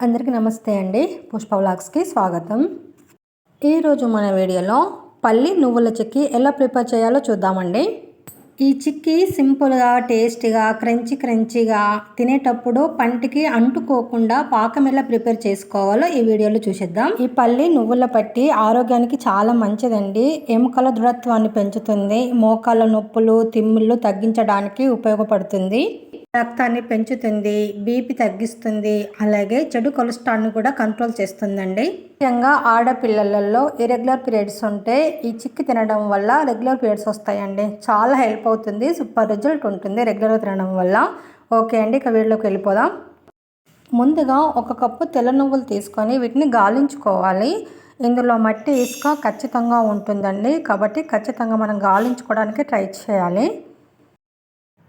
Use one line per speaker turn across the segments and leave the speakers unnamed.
అందరికీ నమస్తే అండి. పుష్ప వ్లాగ్స్కి స్వాగతం. ఈరోజు మన వీడియోలో పల్లి నువ్వుల చిక్కీ ఎలా ప్రిపేర్ చేయాలో చూద్దామండి. ఈ చిక్కీ సింపుల్గా టేస్టీగా క్రంచి క్రంచిగా తినేటప్పుడు పంటికి అంటుకోకుండా పాకం ఎలా ప్రిపేర్ చేసుకోవాలో ఈ వీడియోలో చూసేద్దాం. ఈ పల్లి నువ్వుల పట్టి ఆరోగ్యానికి చాలా మంచిదండి. ఎముకల దృఢత్వాన్ని పెంచుతుంది. మోకాల నొప్పులు తిమ్ముళ్ళు తగ్గించడానికి ఉపయోగపడుతుంది. రక్తాన్ని పెంచుతుంది బీపీ తగ్గిస్తుంది అలాగే చెడు కొలెస్ట్రాల్ని కూడా కంట్రోల్ చేస్తుందండి. ముఖ్యంగా ఆడపిల్లలలో ఇరెగ్యులర్ పీరియడ్స్ ఉంటే ఈ చిక్కి తినడం వల్ల రెగ్యులర్ పీరియడ్స్ వస్తాయండి. చాలా హెల్ప్ అవుతుంది సూపర్ రిజల్ట్ ఉంటుంది రెగ్యులర్గా తినడం వల్ల. ఓకే అండి ఇక వీడియోకి వెళ్ళిపోదాం. ముందుగా ఒక కప్పు తెల్ల నువ్వులు తీసుకొని వీటిని గాలించుకోవాలి. ఇందులో మట్టి ఇసుక ఖచ్చితంగా ఉంటుందండి. కాబట్టి ఖచ్చితంగా మనం గాలించుకోవడానికి ట్రై చేయాలి.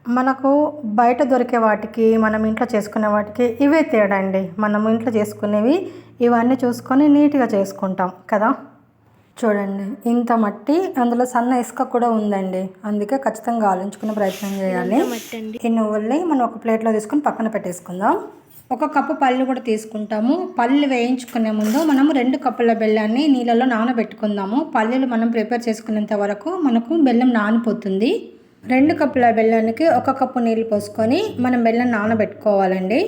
మనకు బయట దొరికే వాటికి మనం ఇంట్లో చేసుకునే వాటికి ఇవే తేడా అండి మనం ఇంట్లో చేసుకునేవి ఇవన్నీ చూసుకొని నీట్గా చేసుకుంటాం కదా? చూడండి ఇంత మట్టి అందులో సన్న ఇసుక కూడా ఉందండి. అందుకే ఖచ్చితంగా ఆలోచించుకునే ప్రయత్నం చేయాలి. ఈ నువ్వుల్ని మనం ఒక ప్లేట్లో తీసుకొని పక్కన పెట్టేసుకుందాం. ఒక కప్పు పళ్ళు కూడా తీసుకుంటాము. పళ్ళు వేయించుకునే ముందు మనము రెండు కప్పుల బెల్లాన్ని నీళ్ళలో నానబెట్టుకుందాము. పల్లీలు మనం ప్రిపేర్ చేసుకునేంత వరకు మనకు బెల్లం నానిపోతుంది. రెండు కప్పుల బెల్లానికి ఒక కప్పు నీళ్ళు పోసుకొని మనం బెల్లం నానబెట్టుకోవాలండి.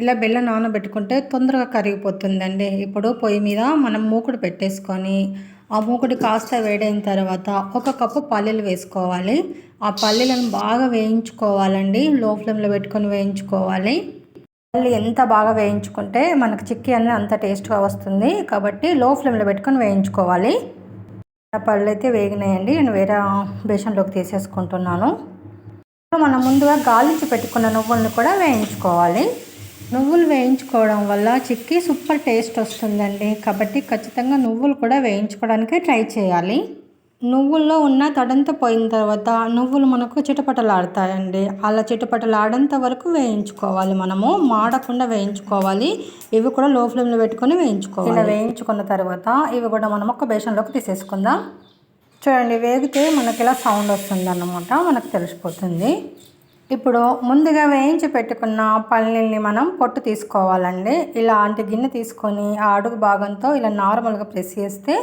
ఇలా బెల్లం నానబెట్టుకుంటే తొందరగా కరిగిపోతుందండి. ఇప్పుడు పొయ్యి మీద మనం మూకుడు పెట్టేసుకొని ఆ మూకుడు కాస్త వేడైన తర్వాత ఒక కప్పు పల్లీలు వేసుకోవాలి. ఆ పల్లీలను బాగా వేయించుకోవాలండి. లో ఫ్లేమ్లో పెట్టుకొని వేయించుకోవాలి. పల్లి ఎంత బాగా వేయించుకుంటే మనకు చిక్కీ అనేది అంత టేస్ట్గా వస్తుంది. కాబట్టి లో ఫ్లేమ్లో పెట్టుకొని వేయించుకోవాలి. పళ్ళు అయితే వేగినాయండి. నేను వేరే బేషన్లోకి తీసేసుకుంటున్నాను. మనం ముందుగా గాలించి పెట్టుకున్న నువ్వులను కూడా వేయించుకోవాలి. నువ్వులు వేయించుకోవడం వల్ల చిక్కీ సూపర్ టేస్ట్ వస్తుందండి. కాబట్టి ఖచ్చితంగా నువ్వులు కూడా వేయించుకోవడానికి ట్రై చేయాలి. నువ్వుల్లో ఉన్న తడంత పోయిన తర్వాత నువ్వులు మనకు చిటపటలాడతాయండి. అలా చిటపటలాడేంత వరకు వేయించుకోవాలి మనము. మాడకుండా వేయించుకోవాలి. ఇవి కూడా లో ఫ్లేమ్లో పెట్టుకొని వేయించుకోవాలి. ఇలా వేయించుకున్న తర్వాత ఇవి కూడా మనం ఒక బేషన్లోకి తీసేసుకుందాం. చూడండి వేగితే మనకి ఇలా సౌండ్ వస్తుంది అన్నమాట మనకు తెలిసిపోతుంది. ఇప్పుడు ముందుగా వేయించి పెట్టుకున్న పల్లీల్ని మనం పొట్టు తీసుకోవాలండి. ఇలాంటి గిన్నె తీసుకొని ఆ అడుగు భాగంతో ఇలా నార్మల్గా ప్రెస్ చేస్తే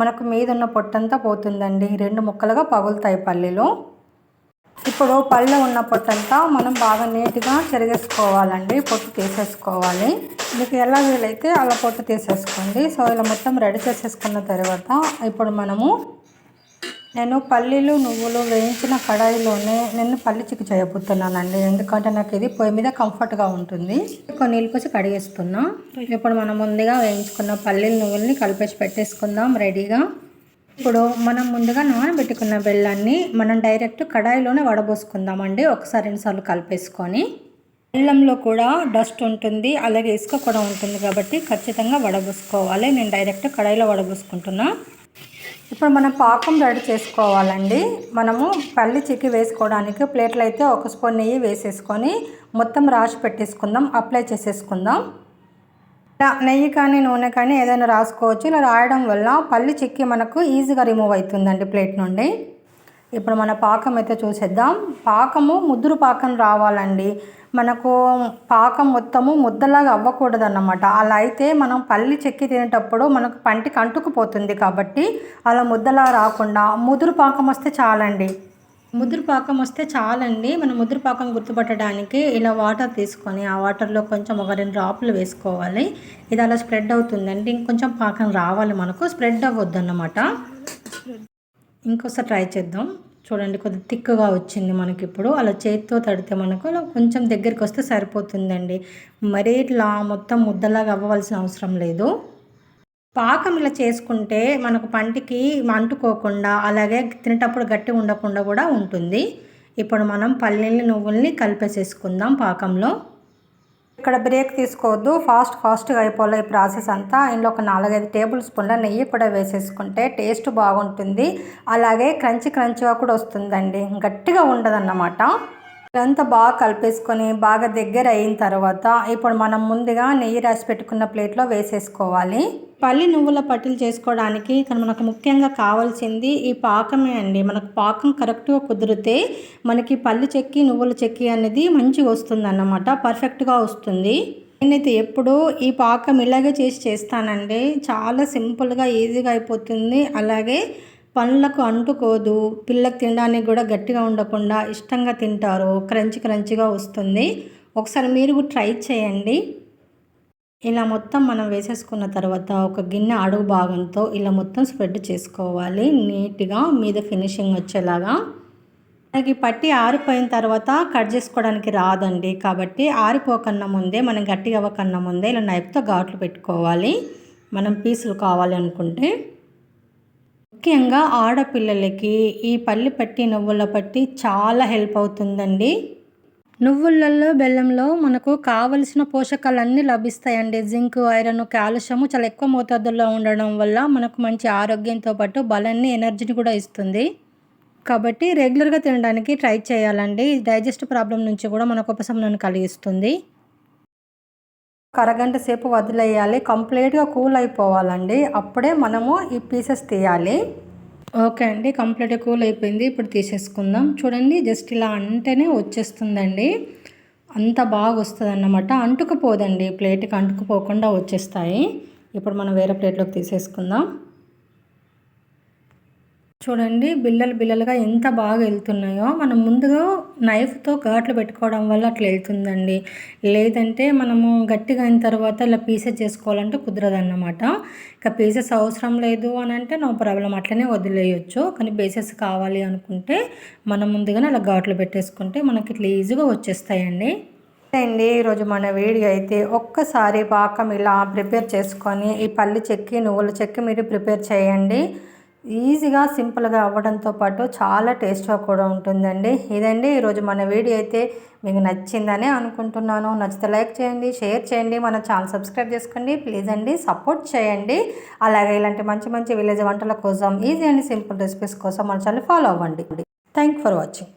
మనకు మీద ఉన్న పొట్టంతా పోతుందండి. రెండు ముక్కలుగా పగులుతాయి పల్లీలు. ఇప్పుడు పళ్ళు ఉన్న పొట్టంతా మనం బాగా నీట్గా చెరిగేసుకోవాలండి. పొట్టు తీసేసుకోవాలి. మీకు ఎలా వీలైతే అలా పొట్టు తీసేసుకోండి. సో ఇలా మొత్తం రెడీ చేసేసుకున్న తర్వాత ఇప్పుడు మనము నేను పల్లీలు నువ్వులు వేయించిన కడాయిలోనే నేను పల్లి చిక్కు చేయబోతున్నానండి. ఎందుకంటే నాకు ఇది పొయ్యి మీద కంఫర్ట్గా ఉంటుంది. కొన్ని నీళ్ళు పోసి కడిగేస్తున్నా. ఇప్పుడు మనం ముందుగా వేయించుకున్న పల్లీలు నువ్వుల్ని కలిపేసి పెట్టేసుకుందాం రెడీగా. ఇప్పుడు మనం ముందుగా నానబెట్టుకున్న బెల్లాన్ని మనం డైరెక్ట్ కడాయిలోనే వడబోసుకుందామండి. ఒకసారి రెండుసార్లు కలిపేసుకొని. బెల్లంలో కూడా డస్ట్ ఉంటుంది అలాగే ఇసుక కూడా ఉంటుంది కాబట్టి ఖచ్చితంగా వడబోసుకోవాలి. నేను డైరెక్ట్ కడాయిలో వడబోసుకుంటున్నా. ఇప్పుడు మనం పాకం రెడీ చేసుకోవాలండి. మనము పల్లి చిక్కి వేసుకోవడానికి ప్లేట్లు అయితే ఒక స్పూన్ నెయ్యి వేసేసుకొని మొత్తం రాసి పెట్టేసుకుందాం. అప్లై చేసేసుకుందాం. ఇలా నెయ్యి కానీ నూనె కానీ ఏదైనా రాసుకోవచ్చు. ఇలా రాయడం వల్ల పల్లి చిక్కి మనకు ఈజీగా రిమూవ్ అవుతుందండి ప్లేట్ నుండి. ఇప్పుడు మన పాకం అయితే చూసేద్దాం. పాకము ముద్దురు పాకం రావాలండి. మనకు పాకం మొత్తము ముద్దలాగా అవ్వకూడదు అన్నమాట అలా అయితే మనం పల్లి చెక్కి తినేటప్పుడు మనకు పంటికి అంటుకుపోతుంది కాబట్టి అలా ముద్దలా రాకుండా ముదురు పాకం వస్తే చాలండి. ముదురు పాకం వస్తే చాలండి. మనం ముదురు పాకం గుర్తుపట్టడానికి ఇలా వాటర్ తీసుకొని ఆ వాటర్లో కొంచెం ఒక రెండు డ్రాపులు వేసుకోవాలి. ఇది అలా స్ప్రెడ్ అవుతుందండి. ఇంకొంచెం పాకం రావాలి మనకు. స్ప్రెడ్ అవ్వద్దు అన్నమాట ఇంకోసారి ట్రై చేద్దాం. చూడండి కొద్దిగా థిక్గా వచ్చింది మనకి ఇప్పుడు అలా చేతితో తడితే మనకు కొంచెం దగ్గరికి వస్తే సరిపోతుందండి. మరీ ఇట్లా మొత్తం ముద్దలాగా అవ్వవలసిన అవసరం లేదు. పాకం ఇలా చేసుకుంటే మనకు పంటికి అంటుకోకుండా అలాగే తినేటప్పుడు గట్టి ఉండకుండా కూడా ఉంటుంది. ఇప్పుడు మనం పల్లీలు నువ్వుల్ని కలిపేసేసుకుందాం పాకంలో. ఇక్కడ బ్రేక్ తీసుకోవద్దు. ఫాస్ట్ ఫాస్ట్గా అయిపోలే ఈ ప్రాసెస్ అంతా. ఇందులో ఒక నాలుగైదు టేబుల్ స్పూన్ల నెయ్యి కూడా వేసేసుకుంటే టేస్ట్ బాగుంటుంది. అలాగే క్రంచి క్రంచిగా కూడా వస్తుందండి. గట్టిగా ఉండదన్నమాట. ఇదంతా బాగా కలిపేసుకొని బాగా దగ్గర అయిన తర్వాత ఇప్పుడు మనం ముందుగా నెయ్యి రాసి పెట్టుకున్న ప్లేట్లో వేసేసుకోవాలి. పల్లి నువ్వుల పట్టీలు చేసుకోవడానికి ఇక్కడ మనకు ముఖ్యంగా కావాల్సింది ఈ పాకమే అండి. మనకు పాకం కరెక్ట్గా కుదిరితే మనకి పల్లి చెక్కి నువ్వుల చెక్కి అనేది మంచిగా వస్తుంది అన్నమాట పర్ఫెక్ట్గా వస్తుంది. నేనైతే ఎప్పుడూ ఈ పాకం ఇలాగే చేసి చేస్తానండి. చాలా సింపుల్గా ఈజీగా అయిపోతుంది. అలాగే పండ్లకు అంటుకోదు. పిల్లకి తినడానికి కూడా గట్టిగా ఉండకుండా ఇష్టంగా తింటారు. క్రంచి క్రంచిగా వస్తుంది. ఒకసారి మీరు కూడా ట్రై చేయండి. ఇలా మొత్తం మనం వేసేసుకున్న తర్వాత ఒక గిన్నె అడుగు భాగంతో ఇలా మొత్తం స్ప్రెడ్ చేసుకోవాలి. నీట్గా మీద ఫినిషింగ్ వచ్చేలాగా. మనకి పట్టి ఆరిపోయిన తర్వాత కట్ చేసుకోవడానికి రాదండి. కాబట్టి ఆరిపోకన్నా ముందే మనం గట్టిగా అవ్వకన్నా ముందే ఇలా నైఫ్తో ఘాట్లు పెట్టుకోవాలి. మనం పీసులు కావాలి అనుకుంటే ముఖ్యంగా ఆడపిల్లలకి ఈ పల్లి పట్టి నువ్వుల పట్టి చాలా హెల్ప్ అవుతుందండి. నువ్వులలో బెల్లంలో మనకు కావలసిన పోషకాలన్నీ లభిస్తాయండి. జింక్ ఐరన్ కాల్షియం చాలా ఎక్కువ మోతాదుల్లో ఉండడం వల్ల మనకు మంచి ఆరోగ్యంతో పాటు బలాన్ని ఎనర్జీని కూడా ఇస్తుంది. కాబట్టి రెగ్యులర్గా తినడానికి ట్రై చేయాలండి. డైజెస్ట్ ప్రాబ్లం నుంచి కూడా మనకు ఉపశమనాన్ని కలిగిస్తుంది. అరగంట సేపు వదిలేయాలి. కంప్లీట్గా కూల్ అయిపోవాలండి. అప్పుడే మనము ఈ పీసెస్ తీయాలి. ఓకే అండి. కంప్లీట్గా కూల్ అయిపోయింది. ఇప్పుడు తీసేసుకుందాం. చూడండి జస్ట్ ఇలా అంటేనే వచ్చేస్తుందండి. అంత బాగా వస్తుంది అన్నమాట అంటుకుపోదండి. ప్లేట్కి అంటుకుపోకుండా వచ్చేస్తాయి. ఇప్పుడు మనం వేరే ప్లేట్లోకి తీసేసుకుందాం. చూడండి బిల్లలు బిల్లలుగా ఎంత బాగా వెళ్తున్నాయో. మనం ముందుగా నైఫ్తో ఘాట్లు పెట్టుకోవడం వల్ల అట్లా వెళ్తుందండి. లేదంటే మనము గట్టిగా అయిన తర్వాత ఇలా పీసెస్ చేసుకోవాలంటే కుదరదన్నమాట. ఇక పీసెస్ అవసరం లేదు అని అంటే నో ప్రాబ్లం అట్లనే వదిలేయచ్చు. కానీ పీసెస్ కావాలి అనుకుంటే మనం ముందుగానే అలా ఘాట్లు పెట్టేసుకుంటే మనకి ఇట్లా ఈజీగా వచ్చేస్తాయండి. అండి ఈరోజు మన వీడియో అయితే ఒక్కసారి పాకం ఇలా ప్రిపేర్ చేసుకొని ఈ పల్లి చెక్కి నువ్వుల చెక్కి మీరు ప్రిపేర్ చేయండి. ఈజీగా సింపుల్గా అవ్వడంతో పాటు చాలా టేస్ట్గా కూడా ఉంటుందండి. ఇదండి ఈరోజు మన వీడియో అయితే మీకు నచ్చిందనే అనుకుంటున్నాను. నచ్చితే లైక్ చేయండి షేర్ చేయండి మన ఛానల్ సబ్స్క్రైబ్ చేసుకోండి. ప్లీజ్ అండి సపోర్ట్ చేయండి. అలాగే ఇలాంటి మంచి మంచి విలేజ్ వంటల కోసం ఈజీ అండ్ సింపుల్ రెసిపీస్ కోసం మన ఛానల్ ఫాలో అవ్వండి. Thank for watching.